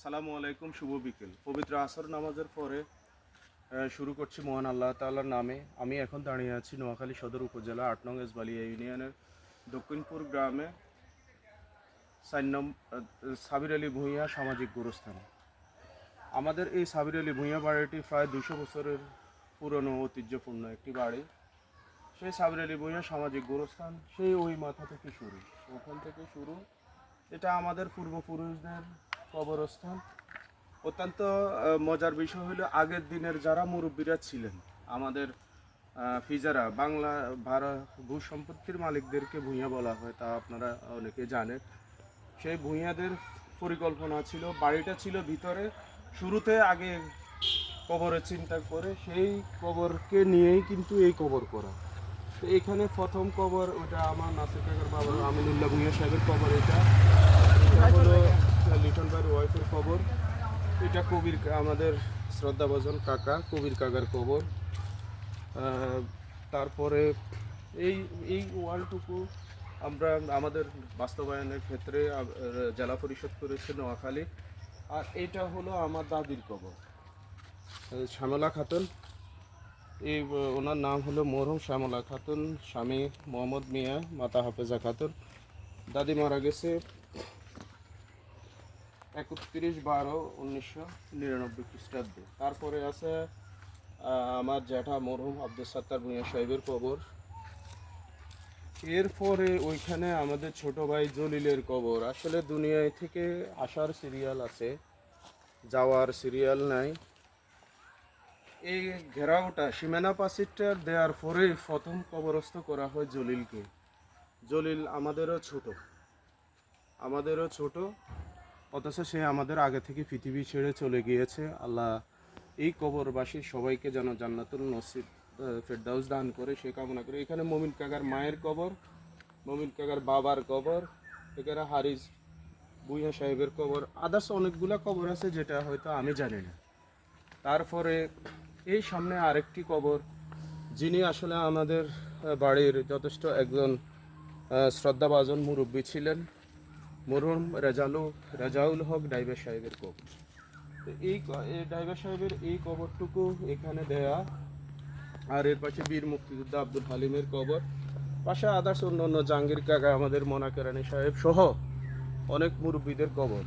আসসালামু আলাইকুম, শুভ বিকেল। পবিত্র আসর নামাজের পরে শুরু করছি মহান আল্লাহ তাআলার নামে। আমি এখন দাঁড়িয়ে আছি নোয়াখালী সদর উপজেলা আট নং এসবালিয়া ইউনিয়নের দক্ষিণপুর গ্রামে চার নম সাবির আলী ভূঁইয়া সামাজিক গুরুস্থানে। আমাদের এই সাবির আলী ভূঁইয়া বাড়িটি প্রায় দুশো বছরের পুরনো ঐতিহ্যপূর্ণ একটি বাড়ি। সেই সাবির আলী ভূঁইয়া সামাজিক গুরুস্থান, সেই ওই মাথা থেকে শুরু, ওখান থেকে শুরু। এটা আমাদের পূর্বপুরুষদের কবরস্থান। অত্যন্ত মজার বিষয় হলো আগের দিনের যারা মুরব্বীরা ছিলেন, আমাদের ফিজারা, বাংলা ভারত ভূ সম্পত্তির মালিকদেরকে ভূঁইয়া বলা হয়, তা আপনারা অনেকে জানেন। সেই ভূঁইয়াদের পরিকল্পনা ছিল, বাড়িটা ছিল ভিতরে, শুরুতে আগে কবরের চিন্তা করে সেই কবরকে নিয়েই কিন্তু এই কবর করা। তো এখানে প্রথম কবর ওটা আমার নাসির কাকার বাবা আমিনুল্লাহ ভূঁইয়া সাহেবের কবর এটা। লিটন ভাইয়ের ওয়াইফের কবর এটা কবির আমাদের শ্রদ্ধাভাজন কাকা, কবির কাকার কবর তারপরে এই এই ওয়ালটুকু আমরা আমাদের বাস্তবায়নের ক্ষেত্রে জেলা পরিষদ করেছে নোয়াখালী। আর এটা হলো আমার দাদির কবর শ্যামলা খাতুন। এই ওনার নাম হলো মরহুম শ্যামলা খাতুন, স্বামী মোহাম্মদ মিয়া, মাতা হাফেজা খাতুন। দাদি মারা গেছে একত্রিশ বারো উনিশশো নিরানব্বই খ্রিস্টাব্দে। তারপরে আছে আমার জ্যাঠা মরহুম আব্দুল সাত্তার ভূঁইয়া সাহেবের কবর। এরপরে ওইখানে আমাদের ছোট ভাই জলিলের কবর। আসলে দুনিয়ায় থেকে আসার সিরিয়াল আছে, যাওয়ার সিরিয়াল নাই। এই ঘেরাওটা সীমানা পাসিটার দেওয়ার পরে প্রথম কবরস্থ করা হয় জলিলকে। জলিল আমাদেরও ছোট আমাদেরও ছোট অথচ সে আমাদের আগে থেকে পৃথিবী ছেড়ে চলে গিয়েছে। আল্লাহ এই কবরবাসী সবাইকে যেন জান্নাতুল নসিব ফেরদাউস দান করে, সে কামনা করে। এখানে মমিন কাকার মায়ের কবর, মমিন কাকার বাবার কবর, এখানে হারিস বুইয়া সাহেবের কবর আদার্স অনেকগুলা কবর আছে যেটা হয়তো আমি জানি না। তারপরে এই সামনে আরেকটি কবর, যিনি আসলে আমাদের বাড়ির যথেষ্ট একজন শ্রদ্ধাভাজন মুরব্বী ছিলেন। মরহুম রেজালু, রেজাউল হক ড্রাইভার সাহেবের কবর। তো এই ড্রাইভার সাহেবের এই কবরটুকু এখানে দেয়া। আর এর পাশে বীর মুক্তিযোদ্ধা আব্দুল হালিমের কবর। পাশে আদার্স অন্য অন্য জাহাঙ্গীর কাকা, আমাদের মোনাকেরানি সাহেব সহ অনেক মুরব্বীদের কবর।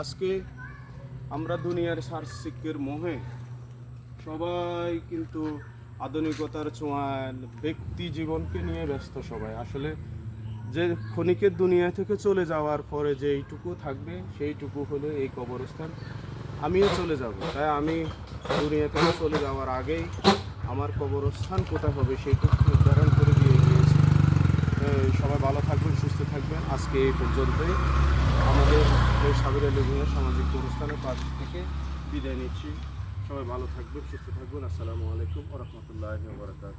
আজকে আমরা দুনিয়ার সার সিক্কের মোহে সবাই কিন্তু আধুনিকতার ছোঁয়ায় ব্যক্তি জীবনকে নিয়ে ব্যস্ত সবাই। আসলে যে ক্ষণিকের দুনিয়া থেকে চলে যাওয়ার পরে যে এইটুকু থাকবে, সেইটুকু হলো এই কবরস্থান। আমিও চলে যাব। তাই আমি দুনিয়া থেকে চলে যাওয়ার আগেই আমার কবরস্থান কোথায় হবে সেইটুকু নির্ধারণ করে দিয়ে গিয়েছি সবাই ভালো থাকবেন, সুস্থ থাকবেন। আজকে এই পর্যন্তই। আমাদের এই সাবির ভূঁইয়া সামাজিক কবরস্থানের পাশ থেকে বিদায় নিচ্ছি। সবাই ভালো থাকবেন, সুস্থ থাকবেন। আসসালামু আলাইকুম রহমতুল্লাহ বারকাত